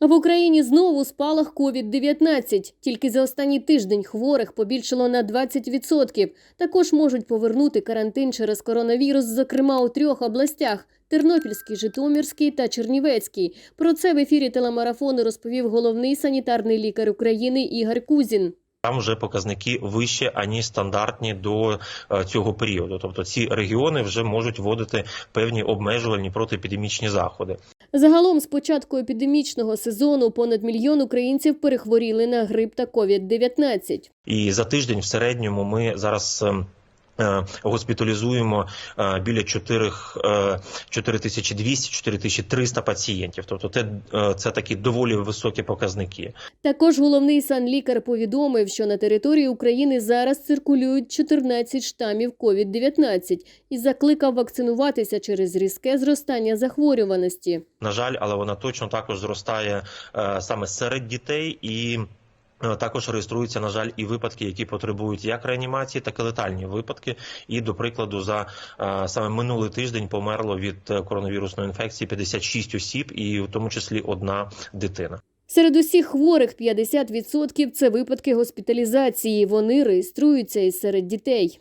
А в Україні знову спалах COVID-19. Тільки за останній тиждень хворих побільшало на 20%. Також можуть повернути карантин через коронавірус, зокрема у трьох областях: Тернопільський, Житомирський та Чернівецький. Про це в ефірі телемарафону розповів головний санітарний лікар України Ігор Кузін. Там вже показники вищі аніж стандартні до е, цього періоду. Тобто ці регіони вже можуть вводити певні обмежувальні протиепідемічні заходи. Загалом, з початку епідемічного сезону, понад мільйон українців перехворіли на грип та COVID-19. І за тиждень в середньому ми зараз. Е, Госпіталізуємо е, біля 4, 4200-4300 пацієнтів. Тобто, це, е, це такі доволі високі показники. Також головний санлікар повідомив, що на території України зараз циркулюють 14 штамів COVID-19 і закликав вакцинуватися через різке зростання захворюваності. На жаль, але вона точно також зростає е, саме серед дітей і. Е, Також реєструються, на жаль, і випадки, які потребують як реанімації, так і летальні випадки. І до прикладу, за е, саме минулий тиждень померло від е, коронавірусної інфекції 56 осіб, і в тому числі одна дитина. Серед усіх хворих 50% – це випадки госпіталізації. Вони реєструються і серед дітей.